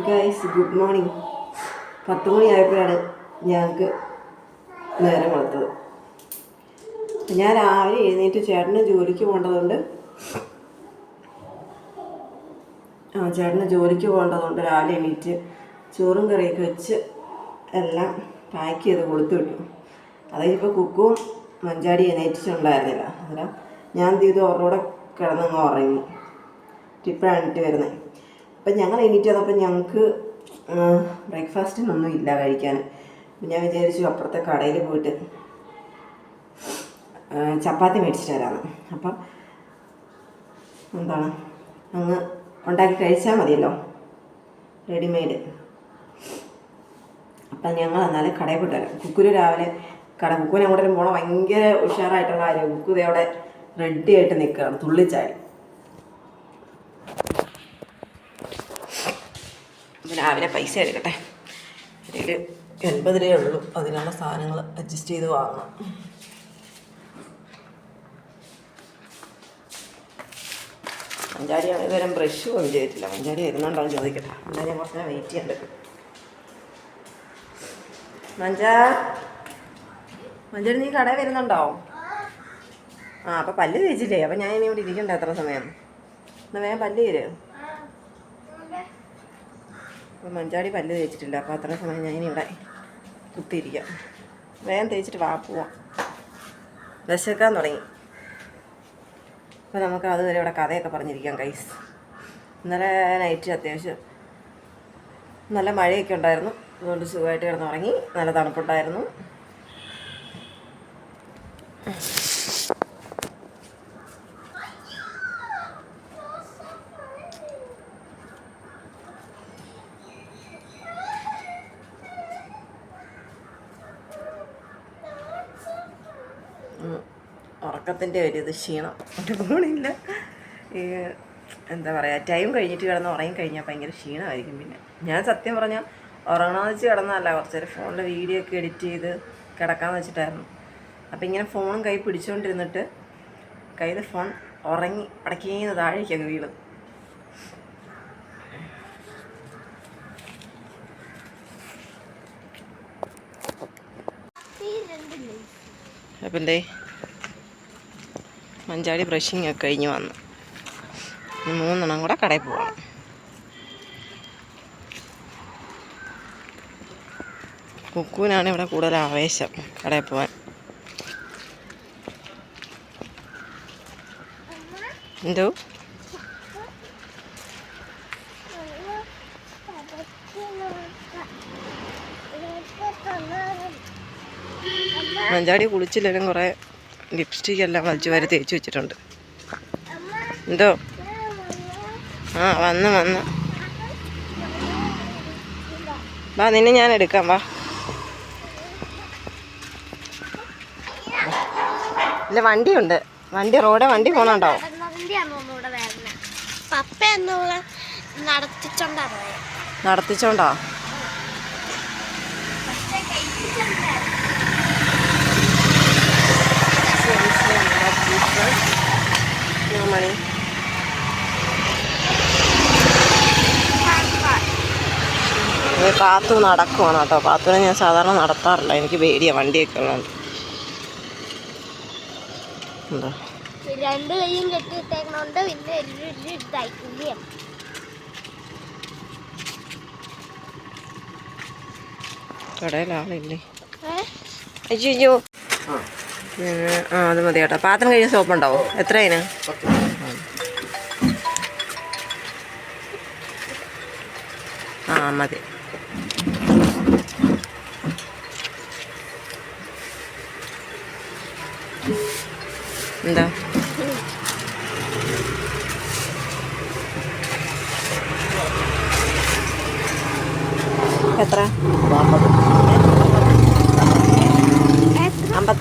Guys good morning പത്ത് മണിയായപ്പോഴാണ് ഞങ്ങൾക്ക് നേരം വെളുത്തത് ഞാൻ രാവിലെ എഴുന്നേറ്റ് ചേട്ടന് ജോലിക്ക് പോകേണ്ടതുണ്ട്. ആ ചേട്ടന് ജോലിക്ക് പോകേണ്ടതുകൊണ്ട് രാവിലെ എണീറ്റ് ചോറും കറിയൊക്കെ വെച്ച് എല്ലാം പാക്ക് ചെയ്ത് കൊടുത്തു വിട്ടു. അതിപ്പോൾ കുക്കും മഞ്ചാടി എണീറ്റിട്ടുണ്ടായിരുന്നില്ല. അന്നേരം ഞാൻ ചെയ്തു? അവരോടെ കിടന്നങ്ങ് ഉറങ്ങി. എണീറ്റ് വരുന്നത്. അപ്പം ഞങ്ങൾ എണീറ്റ് വന്നപ്പോൾ ഞങ്ങൾക്ക് ബ്രേക്ക്ഫാസ്റ്റിനൊന്നും ഇല്ല കഴിക്കാൻ. ഞാൻ വിചാരിച്ചു അപ്പുറത്തെ കടയിൽ പോയിട്ട് ചപ്പാത്തി മേടിച്ചിട്ട് വരാമെന്ന്. അപ്പം എന്താണ്? അങ്ങ് ഉണ്ടാക്കി കഴിച്ചാൽ മതിയല്ലോ. റെഡിമെയ്ഡ്. അപ്പം ഞങ്ങൾ എന്നാലും കടയിൽ പോയിട്ട് വരാം. കുക്കുരു രാവിലെ കട കുക്കുവിനെ അങ്ങോട്ടും പോകണം ഭയങ്കര ഉഷാറായിട്ടുള്ള കാര്യം കുക്കു അവിടെ റെഡി ആയിട്ട് നിൽക്കുകയാണ്. തുള്ളിച്ചാടി. അപ്പം രാവിലെ പൈസ എടുക്കട്ടെ. ഒരു എൺപത് രൂപയേ ഉള്ളൂ. അതിനുള്ള സാധനങ്ങൾ അഡ്ജസ്റ്റ് ചെയ്ത് വാങ്ങണം. മഞ്ചാടിയാണ് ഇതുവരെ ബ്രഷ് ഒന്നും ചെയ്തിട്ടില്ല. മഞ്ചാടി ഇരുന്നുണ്ടോ ചോദിക്കട്ടെ. മഞ്ചാടി കുറച്ച് നേരം വെയിറ്റ് ചെയ്യണ്ട് മഞ്ചാ മഞ്ചാടി നീ കടയിൽ വരുന്നുണ്ടോ? ആ അപ്പം പല്ല് തേച്ചില്ലേ? അപ്പം ഞാൻ ഇനി ഇവിടെ ഇരിക്കണ്ട എത്ര സമയം. എന്നാൽ വേഗം പല്ല് തരും. അപ്പം മഞ്ചാടി പല്ല് തേച്ചിട്ടില്ല അപ്പോൾ അത്ര സമയം ഞാൻ ഇവിടെ കുത്തിയിരിക്കാം. വേഗം തേച്ചിട്ട് വാ പോവാം. വിശക്കാൻ തുടങ്ങി. അപ്പോൾ നമുക്ക് അതുവരെ ഇവിടെ കഥയൊക്കെ പറഞ്ഞിരിക്കാം കൈസ് ഇന്നലെ നൈറ്റ് അത്യാവശ്യം നല്ല മഴയൊക്കെ ഉണ്ടായിരുന്നു. അതുകൊണ്ട് സുഖമായിട്ട് കിടന്നുറങ്ങി. നല്ല തണുപ്പുണ്ടായിരുന്നു. ഉറക്കത്തിന്റെ ഒരു ഇത് ക്ഷീണം ഒരു ഗുണില്ല ഈ എന്താ പറയുക ടൈം കഴിഞ്ഞിട്ട് കിടന്ന് ഉറങ്ങി കഴിഞ്ഞാൽ ഭയങ്കര ക്ഷീണമായിരിക്കും പിന്നെ. ഞാൻ സത്യം പറഞ്ഞാൽ ഉറങ്ങണമെന്ന് വെച്ച് കിടന്നതല്ല കുറച്ച് നേരം ഫോണിൽ വീഡിയോ ഒക്കെ എഡിറ്റ് ചെയ്ത് കിടക്കാമെന്ന് വെച്ചിട്ടായിരുന്നു. അപ്പം ഇങ്ങനെ ഫോണും കൈ പിടിച്ചുകൊണ്ടിരുന്നിട്ട് കയ്യിൽ ഫോൺ ഉറങ്ങി അടക്കിയെന്ന് താഴേക്ക് അങ്ങ് വീണു. അപ്പം എന്തേ? മഞ്ചാടി ബ്രഷിങ് ഒക്കെ കഴിഞ്ഞ് വന്നു. മൂന്നെണ്ണം കൂടെ കടയിൽ പോകണം കുക്കുവിനാണ് ഇവിടെ കൂടുതൽ ആവേശം കടയിൽ പോകാൻ എന്തോ? മഞ്ചാടി കുളിച്ചില്ലെങ്കിലും കുറേ ലിപ്സ്റ്റിക് എല്ലാം വലിച്ചു വാരി തേച്ച് വെച്ചിട്ടുണ്ട്. എന്തോ? ആ വന്ന് വന്ന്. വാ നിന്നെ ഞാൻ എടുക്കാം വാ. ഇല്ല വണ്ടിയുണ്ട്. വണ്ടി റോഡ് വണ്ടി എന്നുള്ള നടത്തിച്ചോണ്ടാ പോയെ നടത്തിച്ചോണ്ടോ മണി money. പാത്തു നടക്കുവാണ് കേട്ടോ. പാത്തുവിനെ ഞാൻ സാധാരണ നടത്താറില്ല. എനിക്ക് പേടിയാണ് വണ്ടിയൊക്കെ ഉള്ളത്. എന്താ? രണ്ട് കൈയും കെട്ടിയിട്ടേക്കണോണ്ട് പിന്നെ ഇതായിട്ടില്ലേ? ഏ? അയ്യോ അയ്യോ. പിന്നെ ആ അത് മതി കേട്ടോ. പാത്രം കഴിഞ്ഞ സോപ്പ് ഉണ്ടാവോ എത്ര അതിന് ആ മതി. എന്താ എത്ര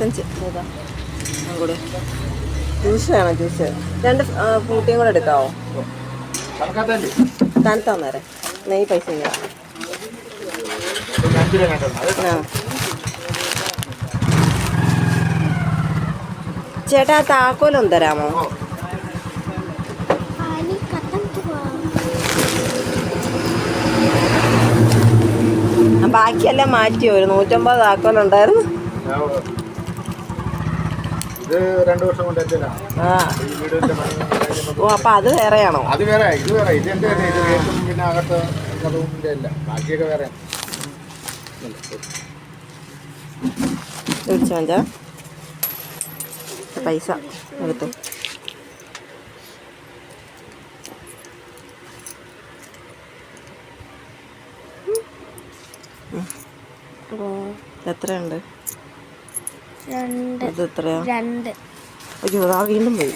അങ്ങോട്ട് ജ്യൂസ് വേണം ജ്യൂസ്. രണ്ട് ഫ്രൂട്ടിയും കൂടെ എടുക്കാവോ? തണുത്ത വന്നേരെ നെയ് പൈസ ആ. ചേട്ടാ താക്കോലൊന്ന് തരാമോ? ബാക്കിയെല്ലാം മാറ്റിയോ ഒരു നൂറ്റമ്പത് താക്കോലുണ്ടായിരുന്നു ഇത് രണ്ടു വർഷം കൊണ്ട് ആ. ഓ അപ്പൊ അത് വേറെയാണോ? അത് വേറെ ഇത് വേറെ. ഇത് എന്റെ ഇത് പിന്നെ അകത്ത് അല്ല ബാക്കിയൊക്കെ വേറെ. മഞ്ചാ പൈസ എടുത്തു. എത്രയുണ്ട്? ഇത് എത്രയാ രണ്ട്. അയ്യോ ആ വീണ്ടും പോയി.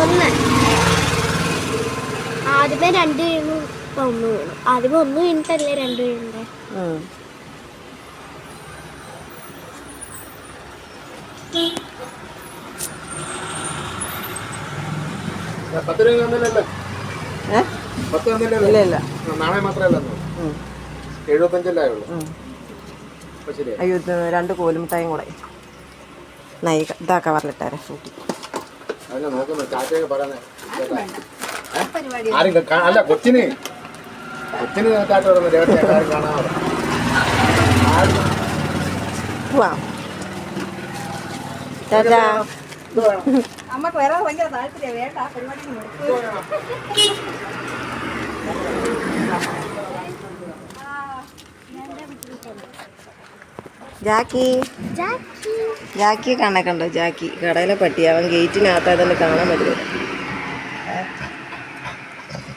ഒന്ന്. ആദ്യമേ രണ്ട് വീണു ഇപ്പൊ ഒന്ന് വീണു. ആദ്യമേ ഒന്ന് വീണിട്ടല്ലേ രണ്ട് വീണേ. പത്ത് രൂപ തന്നില്ലല്ലോ. പത്ത് തന്നില്ലല്ലോ. ഇല്ല ഇല്ല. നാളെ മാത്രമല്ല. എഴുപത്തഞ്ചല്ലേ ഉള്ളൂ അയ്യോ ഇത് രണ്ട് കോലുമിട്ടായും കൂടെ. നൈ ഇതാ കവറിലിട്ടേരെ ഫ്രൂട്ടി അല്ല കൊച്ചിന്. കൊച്ചിന് അമ്മയ്ക്ക് വരാൻ ഭയങ്കര താല്പര്യം വേണ്ട പരിപാടിക്ക് ജാക്കി. ജാക്കി. ജാക്കി കണ്ടോ? ജാക്കി. കടയിലെ പട്ടി അവൻ ഗേറ്റിനകത്ത് അതുകൊണ്ട് കാണാൻ പറ്റില്ല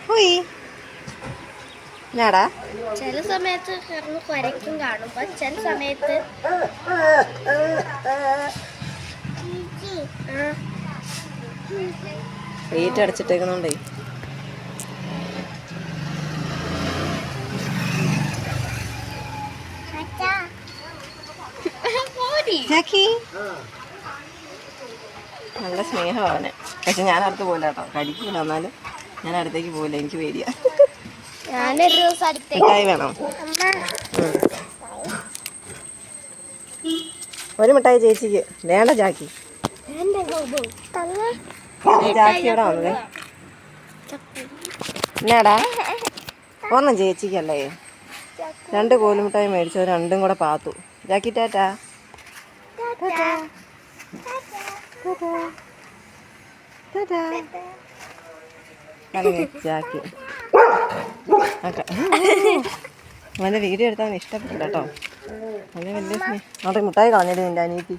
പോയി. ഞാടാ ചില സമയത്ത് കിടന്ന് കുരയ്ക്കും കാണുമ്പോ ചില സമയത്ത് ഗേറ്റ് അടച്ചിട്ടേക്കുന്നുണ്ടേ പോരി. ജാക്കി? നല്ല സ്നേഹമാണ്. അവനെ പക്ഷെ ഞാൻ അടുത്ത് പോകില്ല കേട്ടോ. കടിക്കൂല എന്നാലും ഞാൻ അടുത്തേക്ക് പോകില്ല എനിക്ക് പേടിയാ. മിഠായി വേണം. ഒരു മിഠായി ചേച്ചിക്ക്. വേണ്ട ജാക്കി. ജാക്കി ഇവിടെ വന്നേ. എന്നാടാ? ഒന്നും ചേച്ചിക്കല്ലേ? രണ്ട് കോലുമിഠായി മേടിച്ചത് രണ്ടും കൂടെ പാത്തു. ജാക്കി ടാറ്റാ? ജാക്കി അവന്റെ വീഡിയോ അവന് ഇഷ്ടപ്പെട്ടില്ല കേട്ടോ. അവന് വലിയ അവിടെ മുട്ടായി കളഞ്ഞിട്ട് നിന്റെ അനിയത്തി.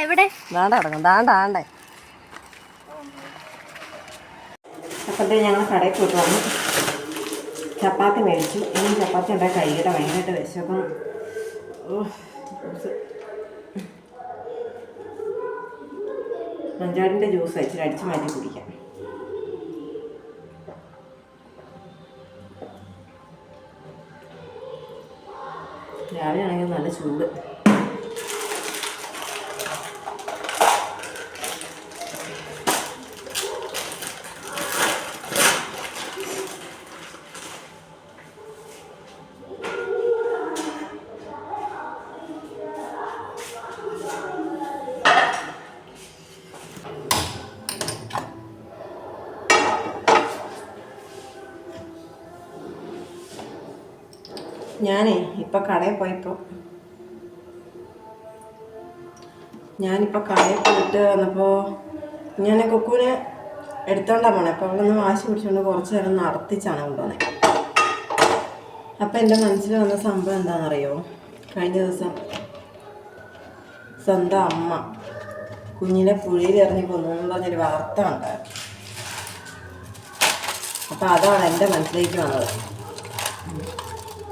എവിടെ? ദാണ്ട കിടക്കും ദാണ്ട ആണ്ടേ അപ്പോഴത്തേ ഞങ്ങൾ കടയിൽ പോയിട്ട് വന്നു. ചപ്പാത്തി മേടിച്ചു. ഇനി ചപ്പാത്തി ഉണ്ടാക്കി കഴിക്കട്ടെ ഭയങ്കരമായിട്ട് വിശക്കും മഞ്ചാടിന്റെ ജ്യൂസ് ഇച്ചിരി അടിച്ച് മാറ്റി കുടിക്കാം. രാവിലെ ആണെങ്കിൽ നല്ല ചൂട്. ഞാനേ ഇപ്പൊ കടയിൽ പോയപ്പോൾ ഞാനിപ്പോൾ കടയിൽ പോയിട്ട് വന്നപ്പോൾ ഞാൻ കുക്കുവിനെ എടുത്തോണ്ടാ പോണേ. അപ്പോൾ അവളൊന്ന് വാശി പിടിച്ചുകൊണ്ട് കുറച്ചു നേരം നടത്തിച്ചാണ് കൊണ്ടുവന്നത് അപ്പോൾ എന്റെ മനസ്സിൽ വന്ന സംഭവം എന്താണെന്നറിയോ? കഴിഞ്ഞ ദിവസം സ്വന്തം അമ്മ കുഞ്ഞിനെ പുഴയിൽ ഇറങ്ങി കൊന്നു എന്ന് പറഞ്ഞൊരു വാർത്ത ഉണ്ടായിരുന്നു അപ്പൊ അതാണ് എന്റെ മനസ്സിലേക്ക് വന്നത്.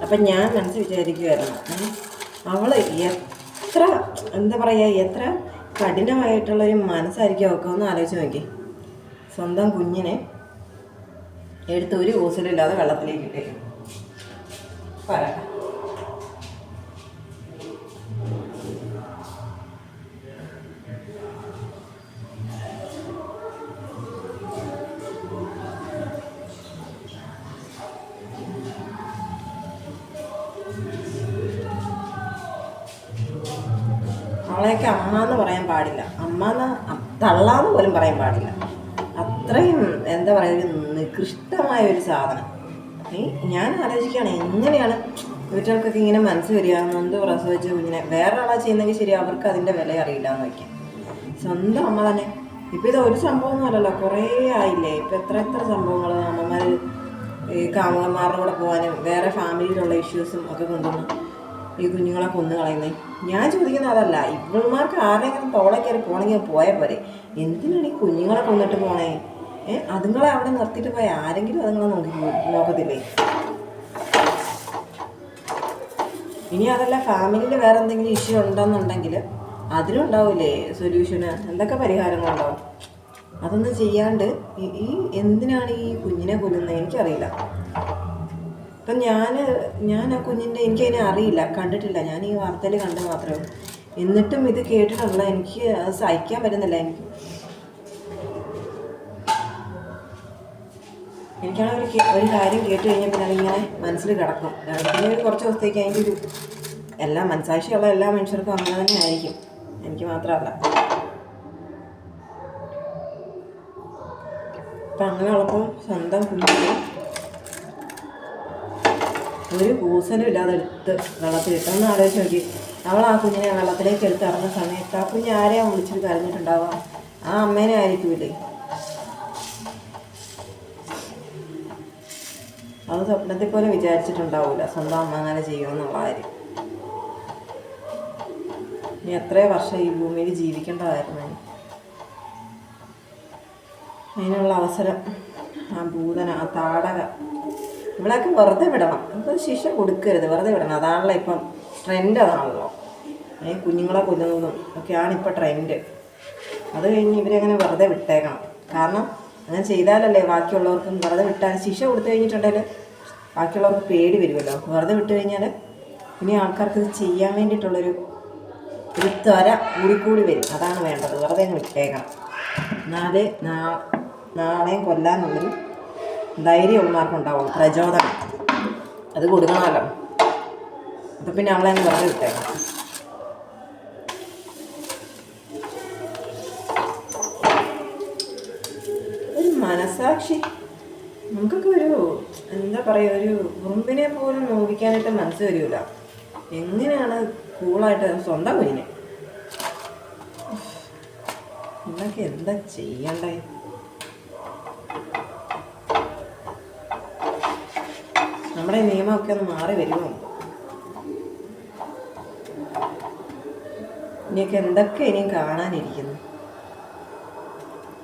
അപ്പം ഞാൻ മനസ്സ് വിചാരിക്കുമായിരുന്നു അവൾ എത്ര എന്താ പറയുക എത്ര കഠിനമായിട്ടുള്ളൊരു മനസ്സായിരിക്കും അവൾക്ക്. ഒന്ന് ആലോചിച്ച് നോക്കി. സ്വന്തം കുഞ്ഞിനെ എടുത്ത് ഒരു കൂസലില്ലാതെ വെള്ളത്തിലേക്ക് ഇട്ടേക്കും പറയട്ടെ അവളെയൊക്കെ അമ്മ എന്ന് പറയാൻ പാടില്ല. അമ്മ എന്ന് തള്ളാന്ന് പോലും പറയാൻ പാടില്ല. അത്രയും എന്താ പറയുക ഒരു നികൃഷ്ടമായ ഒരു സാധനം. ഞാൻ ആലോചിക്കുകയാണ് എങ്ങനെയാണ് ഇവറ്റകൾക്കൊക്കെ ഇങ്ങനെ മനസ്സ് വരിക? നൊന്ത് പ്രസവിച്ച കുഞ്ഞിനെ? വേറെ ആളാ ചെയ്യുന്നെങ്കിൽ ശരി അവർക്ക് അതിന്റെ വില അറിയില്ല എന്ന് വയ്ക്കാം. സ്വന്തം അമ്മ തന്നെ. ഇപ്പം ഇത് ഒരു അല്ലല്ലോ കുറേ ആയില്ലേ? ഇപ്പം എത്ര എത്ര സംഭവങ്ങൾ അമ്മമാർ ഈ കാമുകന്മാരുടെ കൂടെ പോകാനും വേറെ ഫാമിലിയിലുള്ള ഇഷ്യൂസും ഒക്കെ കൊണ്ടുവന്ന് ഈ കുഞ്ഞുങ്ങളെ കൊന്നു കളയുന്നത്? ഞാൻ ചോദിക്കുന്ന അതല്ല. ഇവന്മാർക്ക് ആരെങ്കിലും തോളെ കയറി പോകണമെങ്കിൽ പോയാൽ പോരെ. എന്തിനാണ് ഈ കുഞ്ഞുങ്ങളെ കൊന്നിട്ട് പോണേ? ഏ? അതുങ്ങളെ അവിടെ നിർത്തിയിട്ട് പോയ ആരെങ്കിലും അതുങ്ങളെ നോക്കി നോക്കത്തില്ലേ? ഇനി അതല്ല ഫാമിലിയിൽ വേറെ എന്തെങ്കിലും ഇഷ്യൂ ഉണ്ടെന്നുണ്ടെങ്കിൽ അതിനുണ്ടാവില്ലേ സൊല്യൂഷന് എന്തൊക്കെ പരിഹാരങ്ങളുണ്ടാവും അതൊന്നും ചെയ്യാണ്ട് ഈ എന്തിനാണ് ഈ കുഞ്ഞിനെ കൊല്ലുന്നത്? എനിക്കറിയില്ല. ഇപ്പം ഞാൻ ഞാൻ ആ കുഞ്ഞിന്റെ എനിക്കതിനെ അറിയില്ല കണ്ടിട്ടില്ല. ഞാൻ ഈ വാർത്തയിൽ കണ്ടു മാത്രമേ എന്നിട്ടും ഇത് കേട്ടിട്ടുള്ള എനിക്ക് സഹിക്കാൻ പറ്റുന്നില്ല. എനിക്ക് എനിക്കാണ് ഒരു ഒരു കാര്യം കേട്ട് കഴിഞ്ഞാൽ പിന്നെ അതിങ്ങനെ മനസ്സിൽ കിടക്കും. പിന്നെ കുറച്ച് ദിവസത്തേക്ക് അതിന്റെ ഒരു എല്ലാ മനസാക്ഷിയുള്ള എല്ലാ മനുഷ്യർക്കും അങ്ങനെ തന്നെ ആയിരിക്കും. എനിക്ക് മാത്രമല്ല. അപ്പം അങ്ങനെ ഉള്ളപ്പോൾ സ്വന്തം കുഞ്ഞിനെ ഒരു കൂസലും ഇല്ലാതെ എടുത്ത് വെള്ളത്തിലിട്ട് ഒന്ന് ആലോചിച്ച് നോക്കി. അവൾ ആ കുഞ്ഞിനെ വെള്ളത്തിലേക്ക് എടുത്ത് ഇറങ്ങുന്ന സമയത്ത് ആ കുഞ്ഞ് ആരെയാ വിളിച്ചിട്ട് കരഞ്ഞിട്ടുണ്ടാവുക ആ അമ്മേനെ ആയിരിക്കൂലേ? അത് സ്വപ്നത്തിൽ പോലെ വിചാരിച്ചിട്ടുണ്ടാവൂല. സ്വന്തം അമ്മ അങ്ങനെ ചെയ്യുമെന്നുള്ള കാര്യം. ഇനി എത്രയോ വർഷം ഈ ഭൂമിയിൽ ജീവിക്കേണ്ടതായിരുന്നു. അതിനുള്ള അവസരം ആ ഭൂതന ആ താടക ഇവളൊക്കെ വെറുതെ വിടണം. നമുക്ക് ശിക്ഷ കൊടുക്കരുത്. വെറുതെ വിടണം. അതാണല്ലോ ഇപ്പം ട്രെൻഡ് അതാണല്ലോ. ഏ കുഞ്ഞുങ്ങളെ കൊല്ലുന്നതും ഒക്കെയാണ് ഇപ്പോൾ ട്രെൻഡ് അത് കഴിഞ്ഞ് ഇവരങ്ങനെ വെറുതെ വിട്ടേക്കണം. കാരണം അങ്ങനെ ചെയ്താലല്ലേ ബാക്കിയുള്ളവർക്കും വെറുതെ വിട്ടാൽ ശിക്ഷ കൊടുത്തു കഴിഞ്ഞിട്ടുണ്ടെങ്കിൽ ബാക്കിയുള്ളവർക്ക് പേടി വരുമല്ലോ. വെറുതെ വിട്ട് കഴിഞ്ഞാൽ ഇനി ആൾക്കാർക്ക് ഇത് ചെയ്യാൻ വേണ്ടിയിട്ടുള്ളൊരു ഒരു ത്വര കൂടിക്കൂടി വരും. അതാണ് വേണ്ടത്. വെറുതെ അങ്ങ് വിട്ടേക്കണം. എന്നാലേ നാ നാളെയും കൊല്ലാനുള്ളൊരു ധൈര്യമുള്ളമാർക്ക് ഉണ്ടാവുള്ളൂ പ്രചോദനം. അത് കൊടുക്കണമല്ലോ. അപ്പം പിന്നെ അവളെ അങ്ങ് വെറുതെ വിട്ടേക്കാം. ഒരു മനസാക്ഷി. നമുക്കൊക്കെ ഒരു എന്താ പറയുക ഒരു ഉറുമ്പിനെ പോലും നോവിക്കാനായിട്ട് മനസ്സ് വരില്ല. എങ്ങനെയാണ് കൂളായിട്ട് സ്വന്തം കുഞ്ഞിനെ? ഇതൊക്കെ എന്താ ചെയ്യണ്ടേ നമ്മുടെ നിയമമൊക്കെ ഒന്ന് മാറി വരുമോ? ഇനിയൊക്കെ എന്തൊക്കെ ഇനിയും കാണാനിരിക്കുന്നു?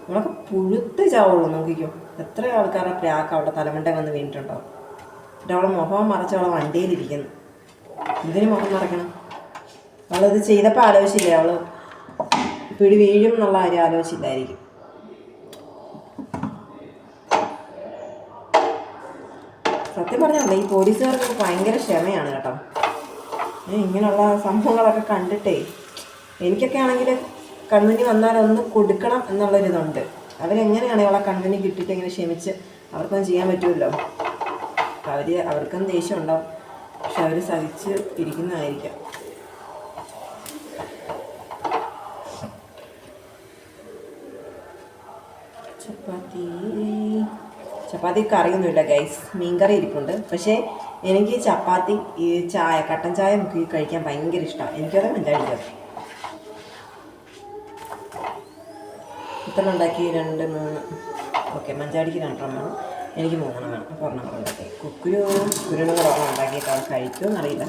നമ്മളൊക്കെ പുഴുത്ത് ചാവുള്ളൂ നോക്കിക്കോ. എത്ര ആൾക്കാരുടെ പ്രാക്ക് അവിടെ തലമണ്ട വന്ന് വീണിട്ടുണ്ടാവും എന്നിട്ട് അവളെ മുഖം മറച്ച് അവളെ വണ്ടിയിലിരിക്കുന്നു. എന്തിനു മുഖം മറക്കണം? അവളത് ചെയ്തപ്പോൾ ആലോചിച്ചില്ലേ? അവൾ പിടി വീഴും എന്നുള്ള കാര്യം ആലോചിച്ചില്ലായിരിക്കും. സത്യം പറഞ്ഞാൽ ഈ പോലീസുകാർക്ക് ഭയങ്കര ക്ഷമയാണ് കേട്ടോ. ഇങ്ങനെയുള്ള സംഭവങ്ങളൊക്കെ കണ്ടിട്ടേ എനിക്കൊക്കെ ആണെങ്കിൽ കൺമുന്നിൽ വന്നാൽ ഒന്ന് കൊടുക്കണം എന്നുള്ളൊരിതുണ്ട്. അവരെങ്ങനെയാണ് അവളെ കൺമുന്നിൽ കിട്ടിയിട്ട് ഇങ്ങനെ ക്ഷമിച്ച് അവർക്കൊന്നും ചെയ്യാൻ പറ്റുമല്ലോ? അവർ അവർക്കും ദേഷ്യം ഉണ്ടാവും പക്ഷെ അവർ സഹിച്ച് ഇരിക്കുന്നതായിരിക്കാം. ചപ്പാത്തി ചപ്പാത്തി കറിയൊന്നുമില്ല ഗൈസ് മീൻകറി ഇരിപ്പുണ്ട്. പക്ഷേ എനിക്ക് ചപ്പാത്തി ഈ ചായ കട്ടൻ ചായ മുക്കി കഴിക്കാൻ ഭയങ്കര ഇഷ്ടമാണ് എനിക്കത് മഞ്ചാടിക്കാം ഇത്ര ഉണ്ടാക്കി രണ്ട് മൂന്ന്. ഓക്കെ മഞ്ചാടിക്ക് രണ്ടെണ്ണം വേണം. എനിക്ക് മൂന്നെണ്ണം വേണം. അപ്പോൾ ഒരെണ്ണം കൂടെ ഉണ്ടാക്കി. കുക്കുരു കുരുണ കുറവ് ഉണ്ടാക്കിയിട്ട് അവർ കഴിക്കുമെന്ന് അറിയില്ല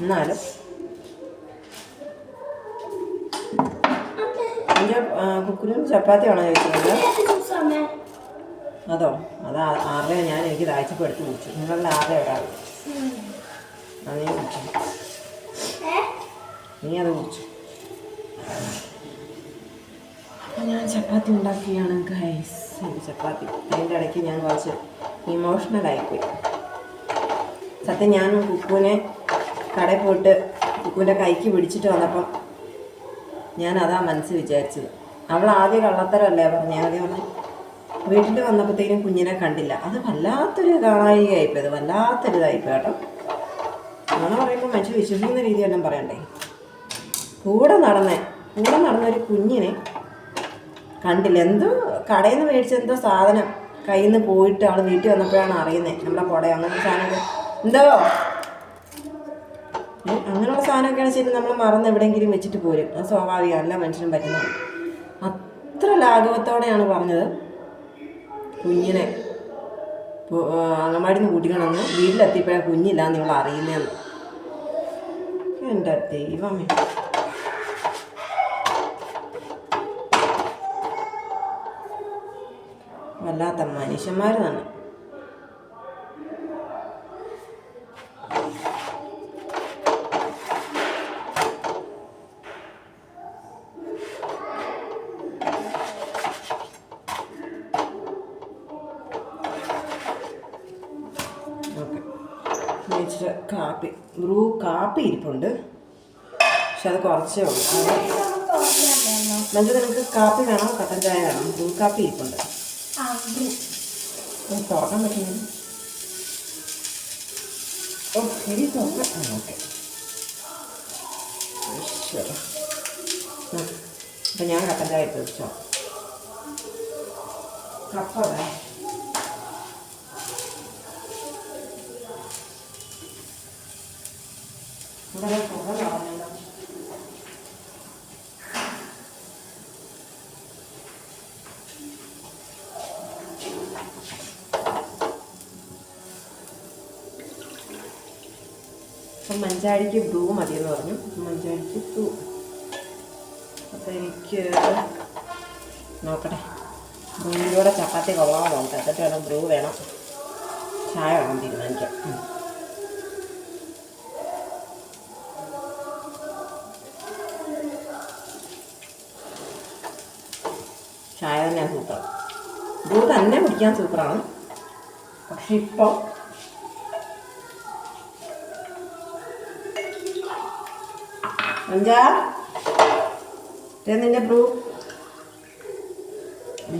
എന്നാലും. എന്റെ കുക്കുരും ചപ്പാത്തിയാണോ ചോദിച്ചത്? അതോ? അത് ആരുടെ ഞാൻ എനിക്ക് താഴ്ചപ്പ് എടുത്ത് കുടിച്ചു. നിങ്ങളുടെ ആരുടെ ഒരാൾ. അത് നീ കുടിച്ചു. നീ അത് കുടിച്ചു. ഞാൻ ചപ്പാത്തി ഉണ്ടാക്കിയാണ് ഗൈസ് എനിക്ക് ചപ്പാത്തി. അതിന്റെ ഇടയ്ക്ക് ഞാൻ കുറച്ച് ഇമോഷണലായിപ്പോയി സത്യം ഞാൻ കുക്കുവിനെ കടയിൽ പോയിട്ട് കുക്കുവിന്റെ കൈക്ക് പിടിച്ചിട്ട് വന്നപ്പം ഞാൻ അതാ മനസ്സ് വിചാരിച്ചത്. അവൾ ആദ്യം കള്ളത്തരമല്ലേ പറഞ്ഞു? ആദ്യം പറഞ്ഞു വീട്ടിൽ വന്നപ്പോഴത്തേക്കും കുഞ്ഞിനെ കണ്ടില്ല. അത് വല്ലാത്തൊരു കാണാഴികയായിപ്പോയത് അത് വല്ലാത്തൊരിതായിപ്പോ കേട്ടോ. അങ്ങനെ പറയുമ്പോൾ മനുഷ്യൻ വിശ്വസിക്കുന്ന രീതിയെല്ലാം പറയണ്ടേ? കൂടെ നടന്ന കൂടെ നടന്ന ഒരു കുഞ്ഞിനെ കണ്ടില്ല. എന്തോ കടയിൽ നിന്ന് മേടിച്ച എന്തോ സാധനം കയ്യിൽ നിന്ന് പോയിട്ട് അവൾ വീട്ടിൽ വന്നപ്പോഴാണ് അറിയുന്നത് നമ്മുടെ കുട അങ്ങനത്തെ സാധനങ്ങൾ എന്തോ? അങ്ങനെയുള്ള സാധനമൊക്കെയാണ് ശരി നമ്മൾ മറന്ന് എവിടെയെങ്കിലും വെച്ചിട്ട് പോരും. അത് സ്വാഭാവികമല്ല മനുഷ്യനും പറ്റുന്നതാണ്. അത്ര ലാഘവത്തോടെയാണ് പറഞ്ഞത്. കുഞ്ഞിനെ അങ്ങമാടിന്ന് കൂട്ടിക്കണമെന്ന് വീട്ടിലെത്തിയപ്പോഴാണ് കുഞ്ഞില്ലാന്ന് നിങ്ങൾ അറിയുന്നതെന്ന്. എന്റെ ദൈവമേ? വല്ലാത്ത മനുഷ്യന്മാർ തന്നെ ഓക്കെ ഇച്ചിരി കാപ്പി ബ്രൂ കാപ്പി ഇരിപ്പുണ്ട്. പക്ഷെ അത് കുറച്ചേ ഉള്ളൂ. മഞ്ജു നിങ്ങൾക്ക് കാപ്പി വേണം? കട്ടൻ ചായ വേണം? ബ്രൂ കാപ്പി ഇരിപ്പുണ്ട്. തുറക്കാൻ പറ്റുന്നു ഓ ശരി തുറക്കാം. ഓക്കെ. അപ്പം ഞാൻ കട്ടൻ ചായ എടുത്ത് വെച്ചോ. കപ്പ വേ ഇവിടെ പുക കളഞ്ഞല്ലോ അപ്പം മഞ്ചാടിക്ക് ബ്ലൂ മതിയെന്ന് പറഞ്ഞു. മഞ്ചാടിക്ക് ബ്ലൂ. അപ്പം എനിക്ക് നോക്കട്ടെ. ബ്രൂവിലൂടെ ചപ്പാത്തി കൊള്ളാമോ? നോക്കട്ടെ എന്നിട്ട് വേണം ബ്രൂ വേണം. ചായ വേണം തീരുമാനിക്കാം ഉം. ചായ തന്നെയാണ് സൂപ്പർ ബ്രൂ തന്നെ കുടിക്കാൻ സൂപ്പറാണ്. പക്ഷെ ഇപ്പോൾ അഞ്ചാ നിന്റെ ബ്രൂ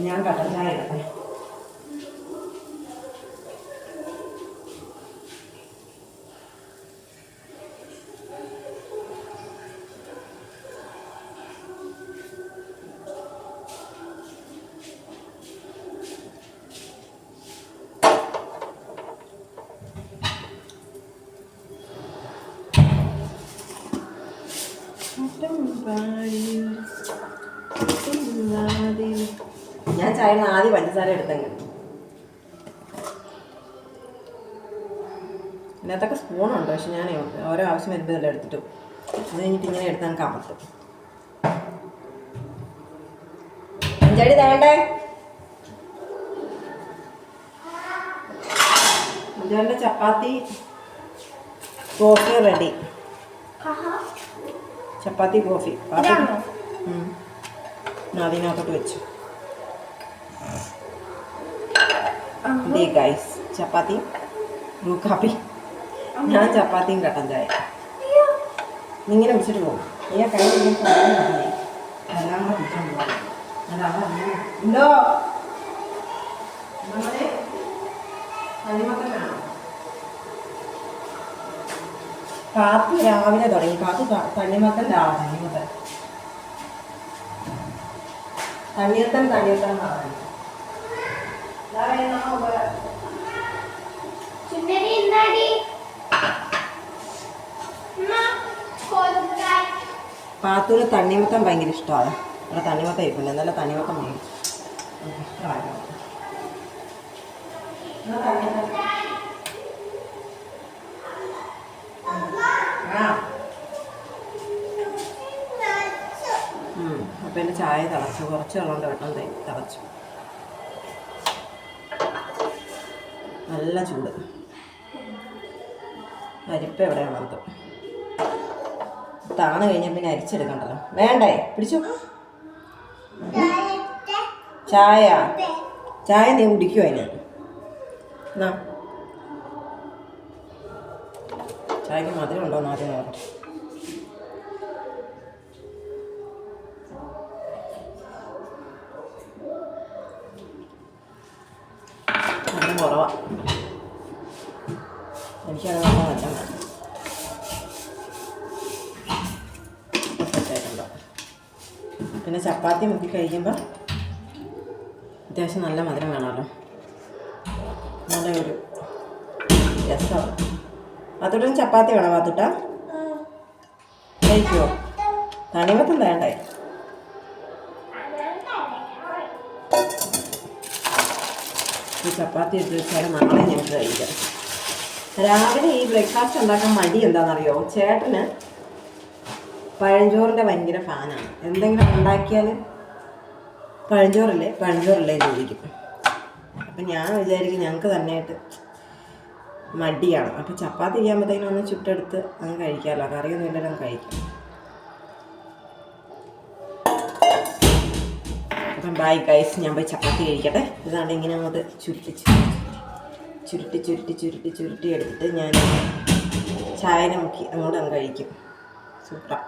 ഞാൻ കട്ടൻ ഞാൻ ചായ ആദ്യം പഞ്ചസാര എടുത്തെങ്കിൽ ഇതിനകത്തൊക്കെ സ്പൂണുണ്ട് പക്ഷെ ഞാൻ ഓരോ ആവശ്യം വരുമ്പോൾ ഇതെല്ലാം എടുത്തിട്ടു. അത് കഴിഞ്ഞിട്ട് ഇങ്ങനെ എടുത്ത് നമുക്ക് അമർത്തും അഞ്ചടി തേണ്ടേ അഞ്ചാറിന്റെ chapati coffee ready chapati coffee അതിനകത്തോട്ട് വെച്ചു. ഗൈസ് ചപ്പാത്തി ബ്ലൂ കാപ്പി. ഞാൻ ചപ്പാത്തിയും കട്ടൻ ചായ. ഇങ്ങനെ പിടിച്ചിട്ട് പോകും. നീ ആ കൈ പിടിക്കാൻ സാധനം മതി. എല്ലാം കൂടെ പിടിച്ചോണ്ട് പോകാം. അതാ അങ്ങനെ. എന്തോ? നമ്മളെ തണ്ണിമത്തൻ വേണോ? രാവിലെ തുടങ്ങി. കാത്തു തണ്ണിമത്തൻ രാവിലെ തണ്ണിമത്തൻ. തണ്ണീർത്തൻ തണ്ണീർത്തൻ പറഞ്ഞു പാത്തൂന് തണ്ണിമത്തം ഭയങ്കര ഇഷ്ടമാണ്. ഇവിടെ തണ്ണിമത്തം ഇരിപ്പുണ്ട്. നല്ല തണ്ണിമത്തം വേണം. അപ്പം എന്റെ ചായ തിളച്ചു. കുറച്ച് വെള്ളം കൊണ്ട് വെള്ളം തേ- തിളച്ചു. നല്ല ചൂട്. പരിപ്പ് എവിടെ ഉള്ളത് താണ് കഴിഞ്ഞാൽ പിന്നെ അരിച്ചെടുക്കണ്ടല്ലോ. വേണ്ടേ? പിടിച്ചു. ചായ. ചായ നീ കുടിക്കുമോ അതിന്. എന്നാ. ചായക്ക് മധുരം ഉണ്ടോ എന്ന് ആദ്യം നോക്കട്ടെ. നല്ല കുറവാ. എനിക്കത് നല്ല മധുരം വേണം സെറ്റായിട്ടുണ്ടോ പിന്നെ ചപ്പാത്തി മുക്കി കഴിക്കുമ്പോൾ അത്യാവശ്യം നല്ല മധുരം വേണമല്ലോ. നല്ല ഒരു രസമാണ് അതുകൊണ്ട് ചപ്പാത്തി വേണം പാത്തുട്ടാ കഴിക്കുമോ തണിമത്തം വേണ്ടേ ഈ ചപ്പാത്തി എടുത്ത് വെച്ചാൽ നാളെ ഞങ്ങൾക്ക് കഴിക്കാം. രാവിലെ ഈ ബ്രേക്ക്ഫാസ്റ്റ് ഉണ്ടാക്കാൻ മടി എന്താണെന്നറിയോ? ചേട്ടന് പഴഞ്ചോറിന്റെ ഭയങ്കര ഫാനാണ്. എന്തെങ്കിലും ഉണ്ടാക്കിയാൽ പഴഞ്ചോറില്ലേ? പഴഞ്ചോറില്ലേ ചോദിക്കും. അപ്പം ഞാൻ വിചാരിക്കും ഞങ്ങൾക്ക് തന്നെയായിട്ട് മടിയാണ് അപ്പം ചപ്പാത്തി ചെയ്യുമ്പോഴത്തേനും ഒന്ന് ചുട്ടെടുത്ത് അങ്ങ് കഴിക്കാമല്ലോ കറിയൊന്നും ഇല്ലല്ലോ കഴിക്കാം. അപ്പം ബൈ ഗൈസ് ഞാൻ പോയി ചപ്പാത്തി കഴിക്കട്ടെ. ഇതാണ്ട് ഇങ്ങനെ അങ്ങോട്ട് ചുരുട്ടി ചുരുട്ടി ചുരുട്ടി ചുരുട്ടി ചുരുട്ടി എടുത്തിട്ട് ഞാൻ ചായനെ മുക്കി അങ്ങോട്ട് അങ്ങ് കഴിക്കും. സൂപ്പറാ.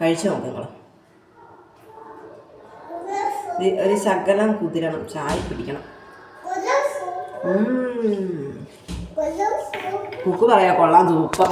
കഴിച്ചു നോക്ക് നിങ്ങൾ ഒരു ശകലം കുതിരണം ചായ പിടിക്കണം. കുക്ക് പറയാ കൊള്ളാം സൂപ്പർ